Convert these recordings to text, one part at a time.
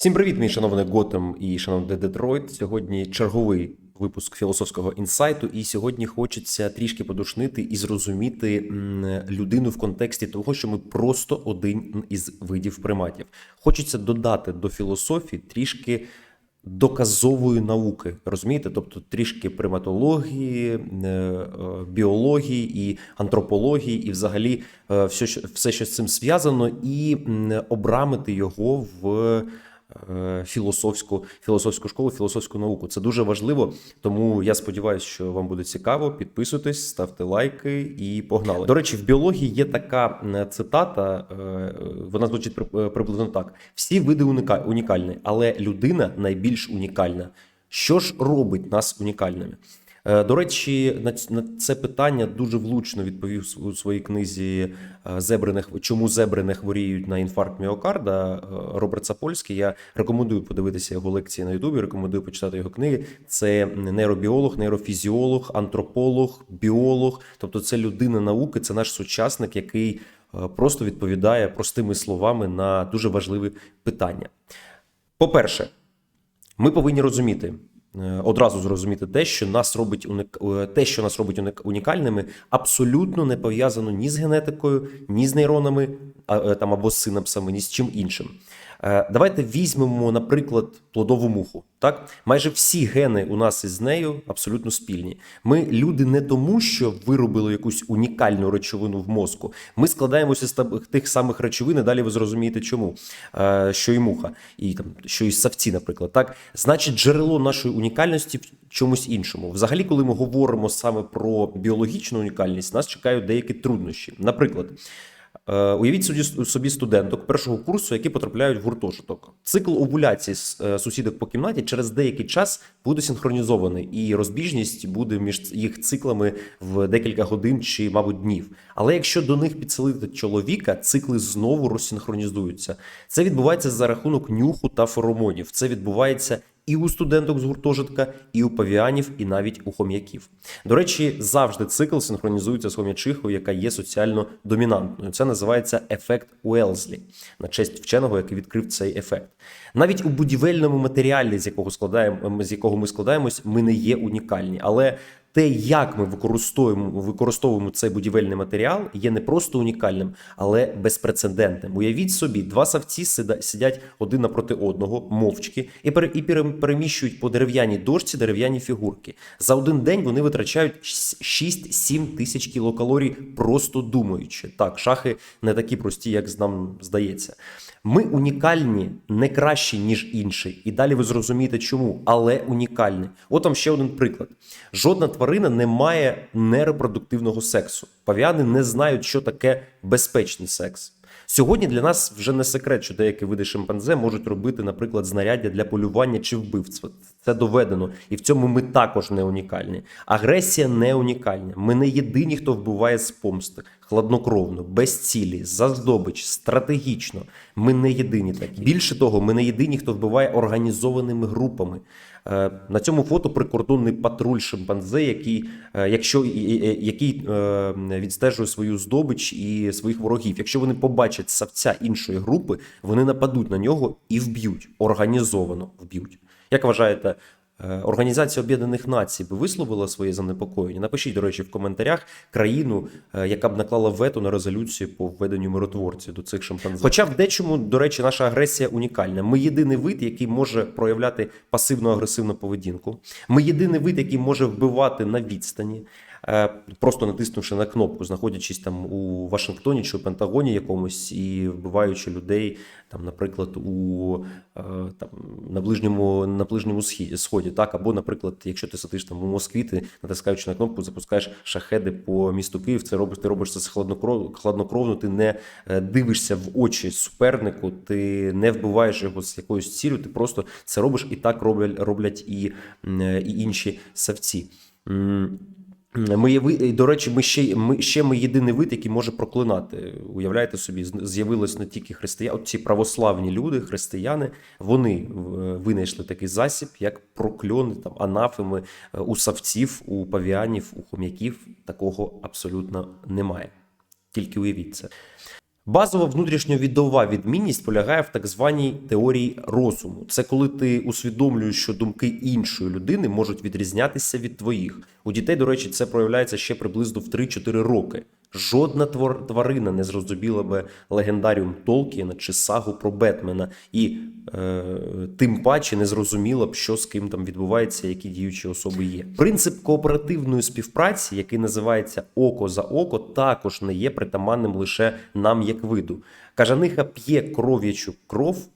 Всім привіт, мій шановний Готем і шановний Детройт. Сьогодні черговий випуск філософського інсайту, і сьогодні хочеться трішки подушнити і зрозуміти людину в контексті того, що ми просто один із видів приматів. Хочеться додати до філософії трішки. Доказової науки, розумієте? Тобто трішки приматології, е, біології і антропології, і взагалі е, все, все, що з цим зв'язано, і обрамити його в філософську, філософську школу, філософську науку. Це дуже важливо. Тому я сподіваюся, що вам буде цікаво. Підписуйтесь, ставте лайки і погнали. До речі, в біології є така цитата. е, Вона звучить при- е, приблизно так: всі види уніка- унікальні, але людина найбільш унікальна. Що ж робить нас унікальними? Е, До речі, на це питання дуже влучно відповів у своїй книзі е, зебрених чому зебрини хворіють на інфаркт міокарда е, Роберт Сапольський. Я рекомендую подивитися його лекції на Ютубі. Рекомендую почитати його книги. Це нейробіолог, нейрофізіолог, антрополог, біолог. Тобто, це людина науки, це наш сучасник, який просто відповідає простими словами на дуже важливі питання. По-перше, ми повинні розуміти. Е, Одразу зрозуміти те, що нас робить уник- е, те, що нас робить уник- унікальними, абсолютно не пов'язано ні з генетикою, ні з нейронами, а, е, там або з синапсами, ні з чим іншим. Е, Давайте візьмемо, наприклад, плодову муху. Так, майже всі гени у нас із нею абсолютно спільні. Ми люди не тому, що виробили якусь унікальну речовину в мозку. Ми складаємося з тих самих речовин. і Далі ви зрозумієте, чому Е, що і муха, і там що і савці, наприклад. Так, значить, джерело нашої унікальності в чомусь іншому. Взагалі, коли ми говоримо саме про біологічну унікальність, нас чекають деякі труднощі. Наприклад. Е, Уявіть собі, студенток першого курсу, які потрапляють в гуртожиток. Цикл овуляції е, сусідок по кімнаті через деякий час буде синхронізований, і розбіжність буде між їх циклами в декілька годин чи, мабуть, днів. Але якщо до них підселити чоловіка, цикли знову розсинхронізуються. Це відбувається за рахунок нюху та феромонів. Це відбувається і у студенток з гуртожитка, і у павіанів, і навіть у хом'яків. До речі, завжди цикл синхронізується з хом'ячихою, яка є соціально домінантною. Це називається ефект Уелзлі, на честь вченого, який відкрив цей ефект. Навіть у будівельному матеріалі, з якого складаємо, з якого ми складаємось, ми не є унікальні. Але те, як ми використовуємо, використовуємо цей будівельний матеріал, є не просто унікальним, але безпрецедентним. Уявіть собі, два савці сидять один напроти одного, мовчки, і, пере, переміщують по дерев'яній дошці дерев'яні фігурки. За один день вони витрачають 6-7 тисяч кілокалорій, просто думаючи. Так, шахи не такі прості, як нам здається. Ми унікальні не кращі, ніж інші. І далі ви зрозумієте, чому, але унікальні. От вам ще один приклад: жодна тварина не має нерепродуктивного сексу. Павіани не знають, що таке безпечний секс. Сьогодні для нас вже не секрет, що деякі види шимпанзе можуть робити, наприклад, знаряддя для полювання чи вбивства. Це доведено, і в цьому ми також не унікальні. Агресія не унікальна. Ми не єдині, хто вбиває з помсти, хладнокровно, без цілі, за здобич, стратегічно. Ми не єдині такі. Більше того, ми не єдині, хто вбиває організованими групами. Е, На цьому фото прикордонний патруль шимпанзе, який, е, якщо, який е, відстежує свою здобич і своїх ворогів. Якщо вони побачать савця іншої групи, вони нападуть на нього і вб'ють. Організовано вб'ють. Як вважаєте, е, Організація Об'єднаних Націй би висловила своє занепокоєння? Напишіть, до речі, в коментарях країну, е, яка б наклала вето на резолюцію по введенню миротворців до цих шимпанзе. Хоча в дечому, до речі, наша агресія унікальна. Ми єдиний вид, який може проявляти пасивно-агресивну поведінку. Ми єдиний вид, який може вбивати на відстані. Е, Просто натиснувши на кнопку, знаходячись там у Вашингтоні чи у Пентагоні якомусь і вбиваючи людей, там, наприклад, у е, там на ближньому на ближньому сході, так або, наприклад, якщо ти сидиш там у Москві, ти натискаючи на кнопку, запускаєш шахеди по місту Київ. Це робиш, ти робиш це хладнокров, хладнокровно. Ти не е, дивишся в очі супернику, ти не вбиваєш його з якоюсь цілю. Ти просто це робиш, і так роблять роблять і, і інші савці. Ми до речі, ми ще ми ще ми єдиний вид, який може проклинати. Уявляєте собі, з'явилось не тільки християни, от ці православні люди, християни. Вони е, винайшли такий засіб, як прокльони, там анафеми е, у савців, у павіанів, у хом'яків. Такого абсолютно немає. Тільки уявіть це. Базова внутрішньовідова відмінність полягає в так званій теорії розуму. Це коли ти усвідомлюєш, що думки іншої людини можуть відрізнятися від твоїх. У дітей, до речі, це проявляється ще приблизно в 3-4 роки. Жодна тварина не зрозуміла би легендаріум Толкіна чи сагу про Бетмена, і е, тим паче не зрозуміла б, що з ким там відбувається, які діючі особи є. Принцип кооперативної співпраці, який називається око за око, також не є притаманним лише нам як виду. Кажаниха п'є кров'ячу кров,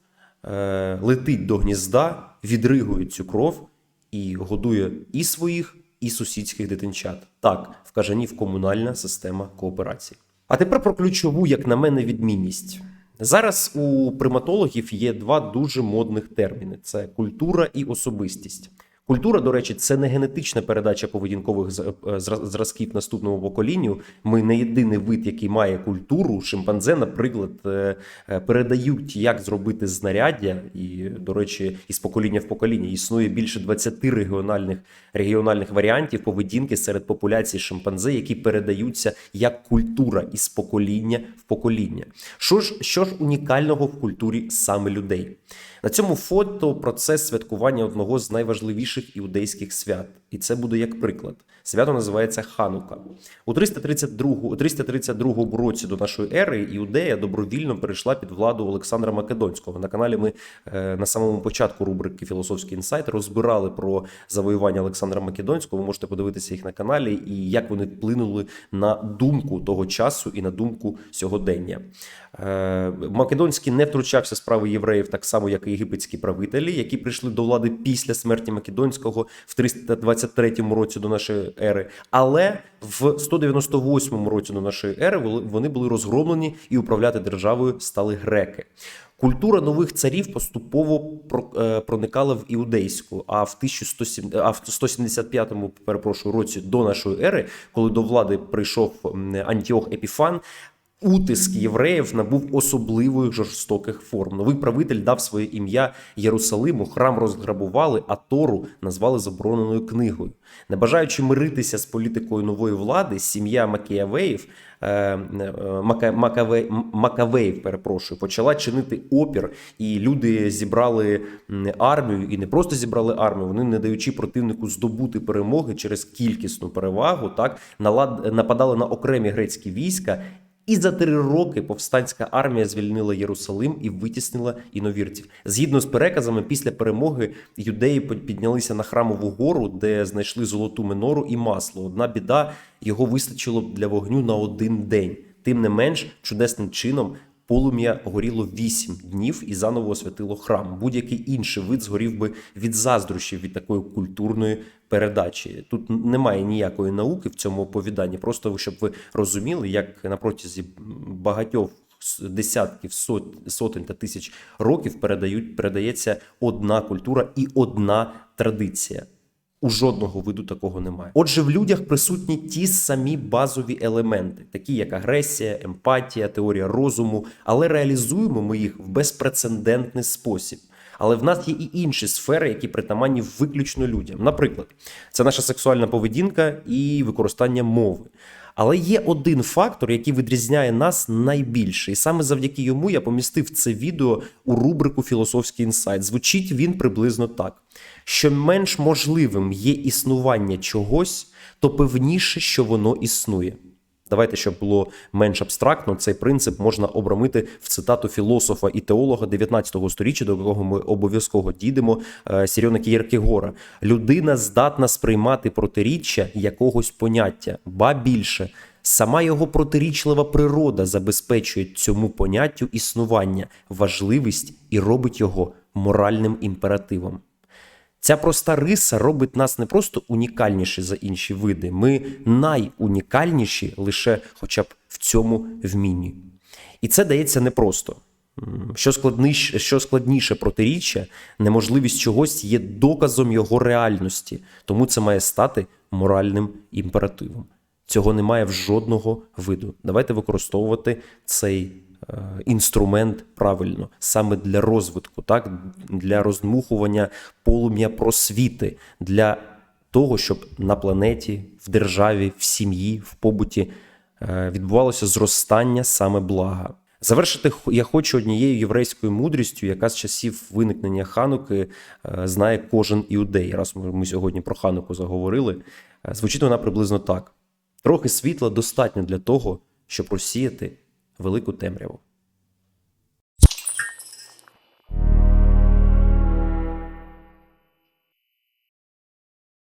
е, летить до гнізда, відригує цю кров і годує і своїх, і сусідських дитинчат. Так, в кажанів комунальна система кооперації. А тепер про ключову, як на мене, відмінність. Зараз у приматологів є два дуже модних терміни: це культура і особистість. Культура, до речі, це не генетична передача поведінкових е, зра- зразків наступному поколінню. Ми не єдиний вид, який має культуру. Шимпанзе, наприклад, е, е, передають, як зробити знаряддя, і, до речі, із покоління в покоління існує більше 20 регіональних регіональних варіантів поведінки серед популяції шимпанзе, які передаються як культура із покоління в покоління. Що ж, що ж унікального в культурі саме людей? На цьому фото процес святкування одного з найважливіших іудейських свят, і це буде як приклад. Свято називається Ханука. У 332, у 332 році до нашої ери Іудея добровільно перейшла під владу Олександра Македонського. На каналі ми е, на самому початку рубрики Філософський інсайт розбирали про завоювання Олександра Македонського. Ви можете подивитися їх на каналі і як вони вплинули на думку того часу і на думку сьогодення. Е, Македонський не втручався справи євреїв так само, як і єгипетські правителі, які прийшли до влади після смерті Македонського в 323 році до нашої ери. Але в 198 році до нашої ери вони- були розгромлені і управляти державою стали греки. Культура нових царів поступово е, проникала в іудейську. А в 1107, а в 175 перепрошую році до нашої ери, коли до влади прийшов Антіох Епіфан, Утиск євреїв набув особливих жорстоких форм. Новий правитель дав своє ім'я Єрусалиму, храм розграбували, а Тору назвали забороненою книгою. Не бажаючи миритися з політикою нової влади, сім'я Макіавеїв, е, е, Мака, Макаве, Макавеїв, перепрошую, почала чинити опір, і люди зібрали армію, і не просто зібрали армію, вони, не даючи противнику здобути перемоги через кількісну перевагу, так налад, нападали на окремі грецькі війська. І за три роки повстанська армія звільнила Єрусалим і витіснила іновірців. Згідно з переказами, після перемоги юдеї піднялися на храмову гору, де знайшли золоту минору і масло. Одна біда його вистачило для вогню на один день. Тим не менш, чудесним чином полум'я горіло вісім днів і заново освятило храм. Будь-який інший вид згорів би від заздрощів від такої культурної передачі. Тут немає ніякої науки в цьому оповіданні. Просто щоб ви розуміли, як на протязі багатьох десятків сот, сотень та тисяч років передають передається одна культура і одна традиція. У жодного виду такого немає. Отже, в людях присутні ті самі базові елементи, такі як агресія, емпатія, теорія розуму, але реалізуємо ми їх в безпрецедентний спосіб. Але в нас є і інші сфери, які притаманні виключно людям. Наприклад, це наша сексуальна поведінка і використання мови. Але є один фактор, який відрізняє нас найбільше, і саме завдяки йому я помістив це відео у рубрику Філософський інсайт. Звучить він приблизно так: що менш можливим є існування чогось, то певніше, що воно існує. Давайте, щоб було менш абстрактно, цей принцип можна обрамити в цитату філософа і теолога 19 століття, до якого ми обов'язково дійдемо, е, Сіріона Кєркегора. Людина здатна сприймати протиріччя якогось поняття, ба більше. Сама його протирічлива природа забезпечує цьому поняттю існування, важливість і робить його моральним імперативом. Ця проста риса робить нас не просто унікальніші за інші види, ми найунікальніші лише хоча б в цьому вмінні. І це дається непросто. Що складніше, що складніше протиріччя, неможливість чогось є доказом його реальності, тому це має стати моральним імперативом. Цього немає в жодного виду. Давайте використовувати цей інструмент правильно, саме для розвитку, так для роздмухування полум'я просвіти, для того, щоб на планеті, в державі, в сім'ї, в побуті е, відбувалося зростання саме блага. Завершити я хочу однією єврейською мудрістю, яка з часів виникнення Хануки е, знає кожен іудей. Раз ми сьогодні про Хануку заговорили, е, звучить вона приблизно так: трохи світла достатньо для того, щоб розсіяти велику темряву.